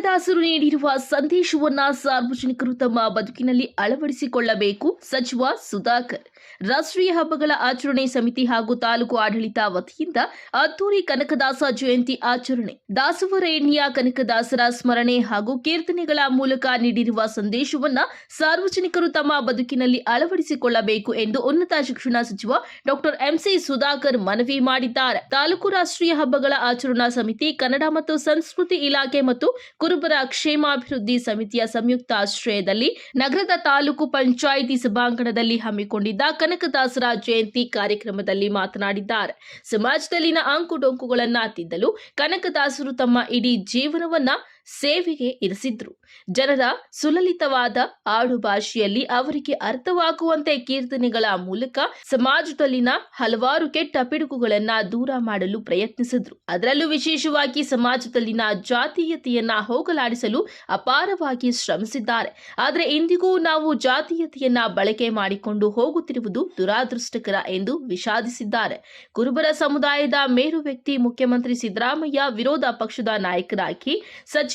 ಕನಕದಾಸರು ನೀಡಿರುವ ಸಂದೇಶವನ್ನ ಸಾರ್ವಜನಿಕರು ತಮ್ಮ ಬದುಕಿನಲ್ಲಿ ಅಳವಡಿಸಿಕೊಳ್ಳಬೇಕು. ಸಚಿವ ಸುಧಾಕರ್, ರಾಷ್ಟ್ರೀಯ ಹಬ್ಬಗಳ ಆಚರಣೆ ಸಮಿತಿ ಹಾಗೂ ತಾಲೂಕು ಆಡಳಿತ ವತಿಯಿಂದ ಅದ್ದೂರಿ ಕನಕದಾಸ ಜಯಂತಿ ಆಚರಣೆ, ದಾಸವರೇಣಿಯ ಕನಕದಾಸರ ಸ್ಮರಣೆ ಹಾಗೂ ಕೀರ್ತನೆಗಳ ಮೂಲಕ ನೀಡಿರುವ ಸಂದೇಶವನ್ನ ಸಾರ್ವಜನಿಕರು ತಮ್ಮ ಬದುಕಿನಲ್ಲಿ ಅಳವಡಿಸಿಕೊಳ್ಳಬೇಕು ಎಂದು ಉನ್ನತ ಶಿಕ್ಷಣ ಸಚಿವ ಡಾಕ್ಟರ್ ಎಂಸಿ ಸುಧಾಕರ್ ಮನವಿ ಮಾಡಿದ್ದಾರೆ. ತಾಲೂಕು ರಾಷ್ಟ್ರೀಯ ಹಬ್ಬಗಳ ಆಚರಣಾ ಸಮಿತಿ, ಕನ್ನಡ ಮತ್ತು ಸಂಸ್ಕೃತಿ ಇಲಾಖೆ ಮತ್ತು ಕುರುಬರ ಕ್ಷೇಮಾಭಿವೃದ್ಧಿ ಸಮಿತಿಯ ಸಂಯುಕ್ತ ಆಶ್ರಯದಲ್ಲಿ ನಗರದ ತಾಲೂಕು ಪಂಚಾಯಿತಿ ಸಭಾಂಗಣದಲ್ಲಿ ಹಮ್ಮಿಕೊಂಡಿದ್ದ ಕನಕದಾಸರ ಜಯಂತಿ ಕಾರ್ಯಕ್ರಮದಲ್ಲಿ ಮಾತನಾಡಿದ್ದಾರೆ. ಸಮಾಜದಲ್ಲಿನ ಅಂಕುಡೊಂಕುಗಳನ್ನ ತಿದ್ದಲು ಕನಕದಾಸರು ತಮ್ಮ ಇಡೀ ಜೀವನವನ್ನ ಸೇವೆಗೆ ಇರಿಸಿದ್ರು. ಜನರ ಸುಲಲಿತವಾದ ಆಡು ಭಾಷೆಯಲ್ಲಿ ಅವರಿಗೆ ಅರ್ಥವಾಗುವಂತೆ ಕೀರ್ತನೆಗಳ ಮೂಲಕ ಸಮಾಜದಲ್ಲಿನ ಹಲವಾರು ಕೆಟ್ಟ ಪಿಡುಗುಗಳನ್ನ ದೂರ ಮಾಡಲು ಪ್ರಯತ್ನಿಸಿದ್ರು. ಅದರಲ್ಲೂ ವಿಶೇಷವಾಗಿ ಸಮಾಜದಲ್ಲಿನ ಜಾತೀಯತೆಯನ್ನ ಹೋಗಲಾಡಿಸಲು ಅಪಾರವಾಗಿ ಶ್ರಮಿಸಿದ್ದಾರೆ. ಆದರೆ ಇಂದಿಗೂ ನಾವು ಜಾತೀಯತೆಯನ್ನ ಬಳಕೆ ಮಾಡಿಕೊಂಡು ಹೋಗುತ್ತಿರುವುದು ದುರಾದೃಷ್ಟಕರ ಎಂದು ವಿಷಾದಿಸಿದ್ದಾರೆ. ಕುರುಬರ ಸಮುದಾಯದ ಮೇರು ವ್ಯಕ್ತಿ ಮುಖ್ಯಮಂತ್ರಿ ಸಿದ್ದರಾಮಯ್ಯ ವಿರೋಧ ಪಕ್ಷದ ನಾಯಕರಾಗಿ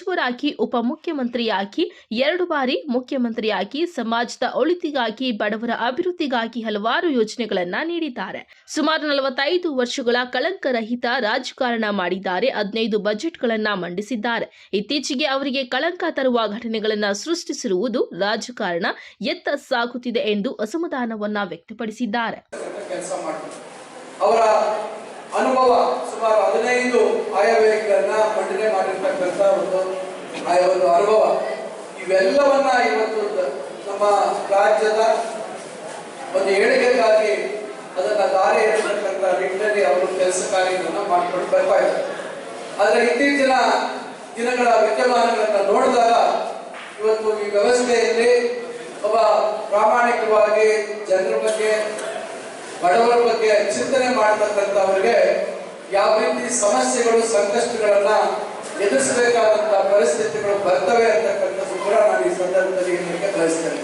ಸಚಿವರಾಗಿ, ಉಪಮುಖ್ಯಮಂತ್ರಿಯಾಗಿ, ಎರಡು ಬಾರಿ ಮುಖ್ಯಮಂತ್ರಿಯಾಗಿ, ಸಮಾಜದ ಒಳಿತಿಗಾಗಿ, ಬಡವರ ಅಭಿವೃದ್ಧಿಗಾಗಿ ಹಲವಾರು ಯೋಜನೆಗಳನ್ನ ನೀಡಿದ್ದಾರೆ. ಸುಮಾರು ನಲವತ್ತೈದು ವರ್ಷಗಳ ಕಳಂಕರಹಿತ ರಾಜಕಾರಣ ಮಾಡಿದ್ದಾರೆ. ಹದಿನೈದು ಬಜೆಟ್ಗಳನ್ನ ಮಂಡಿಸಿದ್ದಾರೆ. ಇತ್ತೀಚೆಗೆ ಅವರಿಗೆ ಕಳಂಕ ತರುವ ಘಟನೆಗಳನ್ನ ಸೃಷ್ಟಿಸಿರುವುದು ರಾಜಕಾರಣ ಎತ್ತ ಸಾಗುತ್ತಿದೆ ಎಂದು ಅಸಮಾಧಾನವನ್ನ ವ್ಯಕ್ತಪಡಿಸಿದ್ದಾರೆ. ಅನುಭವ ಆಯವ್ಯಯಗಳನ್ನ ಮಂಡನೆ ಮಾಡಿರ್ತಕ್ಕಂಥ ಒಂದು ಆಯ ಒಂದು ಅನುಭವ. ಇವೆಲ್ಲವನ್ನ ಇವತ್ತು ನಮ್ಮ ರಾಜ್ಯದ ಒಂದು ಏಳಿಗೆಗಾಗಿ ಅದನ್ನ ದಾರಿ ಎತ್ತಕ್ಕಂಥ ನಿಟ್ಟಿನಲ್ಲಿ ಅವರು ಕೆಲಸ ಕಾರ್ಯಗಳನ್ನ ಮಾಡಿಕೊಂಡು ಬರ್ತಾ ಇದ್ದಾರೆ. ಆದರೆ ಇತ್ತೀಚಿನ ದಿನಗಳ ವಿದ್ಯಮಾನಗಳನ್ನ ನೋಡಿದಾಗ ಇವತ್ತು ಈ ವ್ಯವಸ್ಥೆಯಲ್ಲಿ ಒಬ್ಬ ಪ್ರಾಮಾಣಿಕವಾಗಿ ಜನರ ಬಗ್ಗೆ, ಬಡವರ ಬಗ್ಗೆ ಚಿಂತನೆ ಮಾಡತಕ್ಕಂಥವ್ರಿಗೆ ಯಾವ ರೀತಿ ಸಮಸ್ಯೆಗಳು ಸಂಕಷ್ಟಗಳನ್ನ ಎದುರಿಸಬೇಕಾದಂತಹ ಪರಿಸ್ಥಿತಿಗಳು ಬರ್ತವೆ ಅಂತಕ್ಕಂಥದ್ದು ಕೂಡ ನಾನು ಈ ಸಂದರ್ಭದಲ್ಲಿ ಬಯಸ್ತೇನೆ.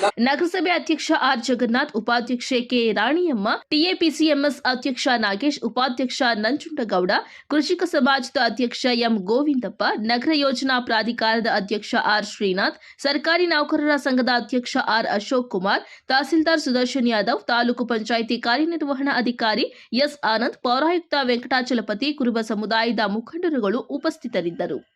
ನಗರಸಭೆ ಅಧ್ಯಕ್ಷ ಆರ್ ಜಗನ್ನಾಥ್, ಉಪಾಧ್ಯಕ್ಷೆ ಕೆ ರಾಣಿಯಮ್ಮ ಟಿಎಪಿಸಿಎಂಎಸ್ ಅಧ್ಯಕ್ಷ ನಾಗೇಶ್, ಉಪಾಧ್ಯಕ್ಷ ನಂಜುಂಡಗೌಡ, ಕೃಷಿಕ ಸಮಾಜದ ಅಧ್ಯಕ್ಷ ಎಂ ಗೋವಿಂದಪ್ಪ, ನಗರ ಯೋಜನಾ ಪ್ರಾಧಿಕಾರದ ಅಧ್ಯಕ್ಷ ಆರ್ ಶ್ರೀನಾಥ್, ಸರ್ಕಾರಿ ನೌಕರರ ಸಂಘದ ಅಧ್ಯಕ್ಷ ಆರ್ ಅಶೋಕ್ ಕುಮಾರ್, ತಹಸೀಲ್ದಾರ್ ಸುದರ್ಶನ್ ಯಾದವ್, ತಾಲೂಕು ಪಂಚಾಯಿತಿ ಕಾರ್ಯನಿರ್ವಹಣಾ ಅಧಿಕಾರಿ ಎಸ್ ಆನಂದ್, ಪೌರಾಯುಕ್ತ ವೆಂಕಟಾಚಲಪತಿ, ಕುರುಬ ಸಮುದಾಯದ ಮುಖಂಡರುಗಳು ಉಪಸ್ಥಿತರಿದ್ದರು.